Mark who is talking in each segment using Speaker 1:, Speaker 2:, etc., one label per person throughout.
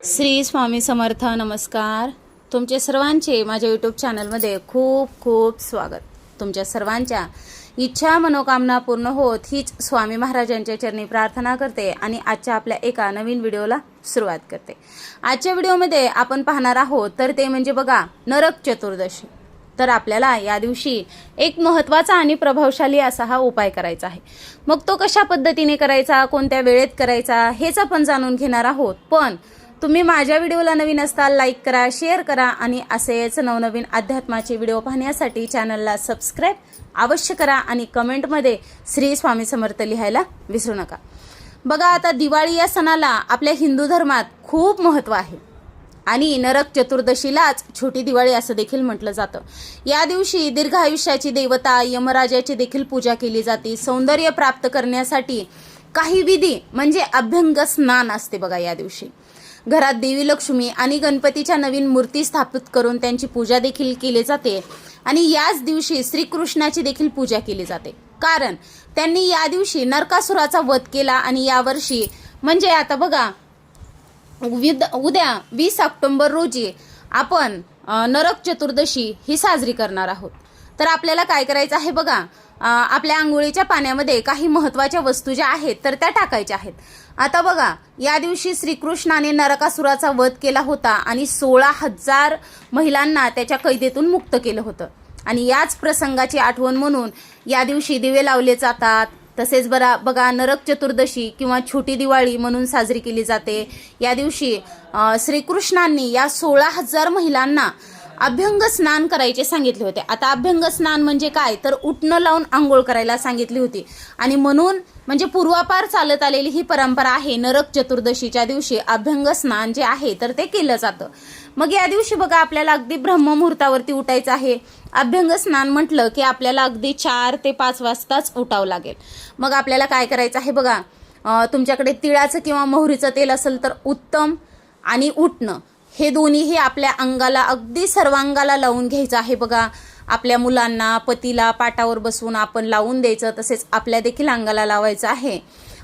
Speaker 1: श्री स्वामी समर्थ नमस्कार. तुमचे सर्वांचे माझ्या यूट्यूब चॅनलमध्ये खूप खूप स्वागत. तुमच्या सर्वांच्या इच्छा मनोकामना पूर्ण होत हीच स्वामी महाराजांच्या चरणी प्रार्थना करते आणि आजच्या आपल्या एका नवीन व्हिडिओला सुरुवात करते. आजच्या व्हिडिओमध्ये आपण पाहणार आहोत तर ते म्हणजे बघा नरक चतुर्दशी. तर आपल्याला या दिवशी एक महत्त्वाचा आणि प्रभावशाली असा हा उपाय करायचा आहे. मग तो कशा पद्धतीने करायचा कोणत्या वेळेत करायचा हेच आपण जाणून घेणार आहोत. पण तुम्ही माझ्या व्हिडिओला नवीन असताल लाईक करा शेअर करा आणि असेच नवनवीन अध्यात्माचे व्हिडिओ पाहण्यासाठी चॅनलला सबस्क्राईब अवश्य करा आणि कमेंटमध्ये श्री स्वामी समर्थ लिहायला विसरू नका. बघा आता दिवाळी या सणाला आपल्या हिंदू धर्मात खूप महत्त्व आहे. आणि नरक चतुर्दशीलाच छोटी दिवाळी असं देखील म्हटलं जातं. या दिवशी दीर्घ आयुष्याची देवता यमराजाची देखील पूजा केली जाते. सौंदर्य प्राप्त करण्यासाठी काही विधी म्हणजे अभ्यंग स्नान असते बघा या दिवशी. घरात देवी लक्ष्मी आणि गणपतीच्या नवीन मूर्ती स्थापित करून त्यांची पूजा देखील केली जाते. आणि याच दिवशी श्रीकृष्णाची देखील पूजा केली जाते. कारण त्यांनी या दिवशी नरकासुराचा वध केला आणि यावर्षी म्हणजे आता बघा विद उद्या वीस ऑक्टोंबर रोजी आपण नरक चतुर्दशी ही साजरी करणार आहोत. तर आपल्याला काय करायचं आहे बघा आपल्या आंघोळीच्या पाण्यामध्ये काही महत्त्वाच्या वस्तू ज्या आहेत तर त्या टाकायच्या आहेत. आता बघा या दिवशी श्रीकृष्णाने नरकासुराचा वध केला होता आणि सोळा हजार महिलांना त्याच्या कैदेतून मुक्त केलं होतं. आणि याच प्रसंगाची आठवण म्हणून या दिवशी दिवे लावले जातात. तसेच बरा बघा नरक चतुर्दशी किंवा छोटी दिवाळी म्हणून साजरी केली जाते. या दिवशी श्रीकृष्णांनी या सोळा हजार महिलांना अभ्यंग स्नान करायचे सांगितले होते. आता अभ्यंग स्नान म्हणजे काय? तर उठणं लावून आंघोळ करायला सांगितली होती. आणि म्हणून म्हणजे पूर्वापार चालत आलेली ही परंपरा आहे. नरक चतुर्दशीच्या दिवशी अभ्यंग स्नान जे आहे तर ते केलं जातं. मग या दिवशी बघा आपल्याला अगदी ब्रह्ममुहूर्तावरती उठायचं आहे. अभ्यंग स्नान म्हटलं की आपल्याला अगदी चार ते पाच वाजताच उठावं लागेल. मग आपल्याला काय करायचं आहे बघा तुमच्याकडे तिळाचं किंवा मोहरीचं तेल असेल तर उत्तम आणि उठणं. हे दोन्हीही आपल्या अंगाला अगदी सर्वांगाला लावून घ्यायचं आहे बघा. आपल्या मुलांना पतीला पाटावर बसवून आपण लावून द्यायचं तसेच आपल्या देखील अंगाला लावायचं आहे.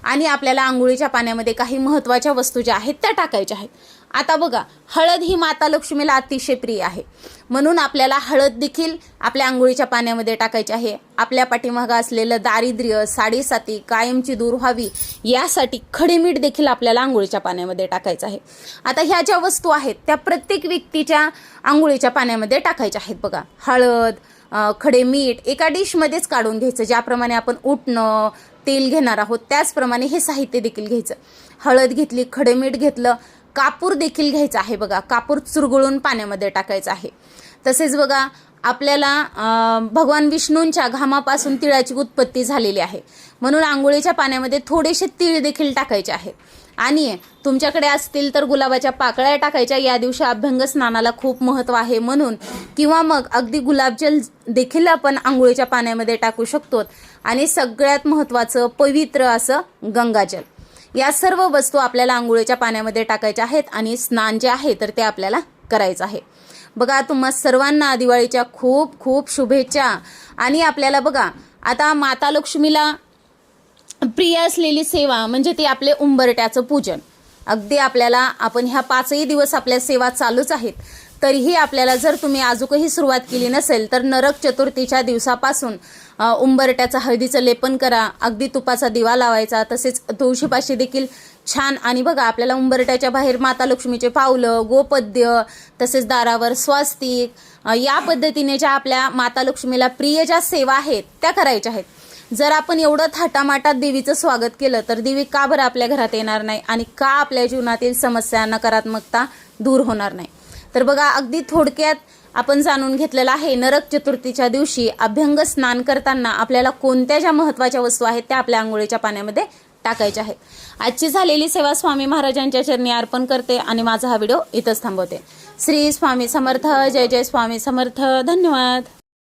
Speaker 1: आणि आपल्याला आंघोळीच्या पाण्यामध्ये काही महत्त्वाच्या वस्तू ज्या आहेत त्या टाकायच्या आहेत. आता बघा हळद ही माता लक्ष्मीला अतिशय प्रिय आहे. म्हणून आपल्याला हळद देखील आपल्या आंघोळीच्या पाण्यामध्ये टाकायची आहे. आपल्या पाठीमागं असलेलं दारिद्र्य साडेसाती कायमची दूर व्हावी यासाठी खडे मीठ देखील आपल्याला आंघोळीच्या पाण्यामध्ये टाकायचं आहे. आता ह्या ज्या वस्तू आहेत त्या प्रत्येक व्यक्तीच्या आंघोळीच्या पाण्यामध्ये टाकायच्या आहेत बघा. हळद खडे मीठ एका डिशमध्येच काढून घ्यायचं ज्याप्रमाणे आपण उठणं तेल घेणार आहोत त्याचप्रमाणे हे साहित्य देखील घ्यायचं. हळद घेतली खडे मीठ घेतलं कापूर देखील घ्यायचा आहे बघा. कापूर चुरगळून पाण्यामध्ये टाकायचं आहे. तसेच बघा आपल्याला भगवान विष्णूंच्या घामापासून तिळाची उत्पत्ती झालेली आहे. म्हणून आंघोळीच्या पाण्यामध्ये थोडेसे तीळ देखील टाकायचे आहे. आणि तुमच्याकडे असतील तर गुलाबाच्या पाकळ्या टाकायच्या. या दिवशी अभ्यंग स्नानाला खूप महत्त्व आहे म्हणून. किंवा मग अगदी गुलाबजल देखील आपण आंघोळीच्या पाण्यामध्ये टाकू शकतो. आणि सगळ्यात महत्त्वाचं पवित्र असं गंगाजल. या सर्व वस्तू आपल्याला आंघोळीच्या पाण्यामध्ये टाकायच्या आहेत आणि स्नान जे आहे तर ते आपल्याला करायचं आहे. बघा तुम्हा सर्वांना दिवाळीच्या खूप खूप शुभेच्छा. आणि आपल्याला बघा आता माता लक्ष्मीला प्रिय असलेली सेवा म्हणजे ती आपले उंबरट्याचं पूजन. अगदी आपल्याला आपण ह्या पाचही दिवस आपल्या सेवा चालूच आहेत. तरीही आपल्याला जर तुम्ही अजूनही सुरुवात केली नसेल तर नरक चतुर्थीच्या दिवसापासून उंबरट्याचं हळदीचं लेपन करा अगदी तुपाचा दिवा लावायचा तसेच तुळशीपाशी देखील छान आणि बघा आपल्याला उंबरट्याच्या बाहेर माता लक्ष्मीचे पावलं गोपद्य तसेच दारावर स्वास्तिक या पद्धतीने ज्या आपल्या माता लक्ष्मीला प्रिय ज्या सेवा आहेत त्या करायच्या आहेत. जर आपण एवढं थाटामाटात देवीचं स्वागत केलं तर देवी का बरं आपल्या घरात येणार नाही आणि का आपल्या जीवनातील समस्या नकारात्मकता दूर होणार नाही? तर बघा अगदी थोडक्यात आपण जाणून घेतलेलं आहे नरक चतुर्थीच्या दिवशी अभ्यंग स्नान करताना आपल्याला कोणत्या ज्या महत्त्वाच्या वस्तू आहेत त्या आपल्या आंघोळीच्या पाण्यामध्ये टाकायच्या आहेत. आजची झालेली सेवा स्वामी महाराजांच्या चरणी अर्पण करते आणि माझा हा व्हिडिओ इथंच थांबवते. श्री स्वामी समर्थ जय जय स्वामी समर्थ धन्यवाद.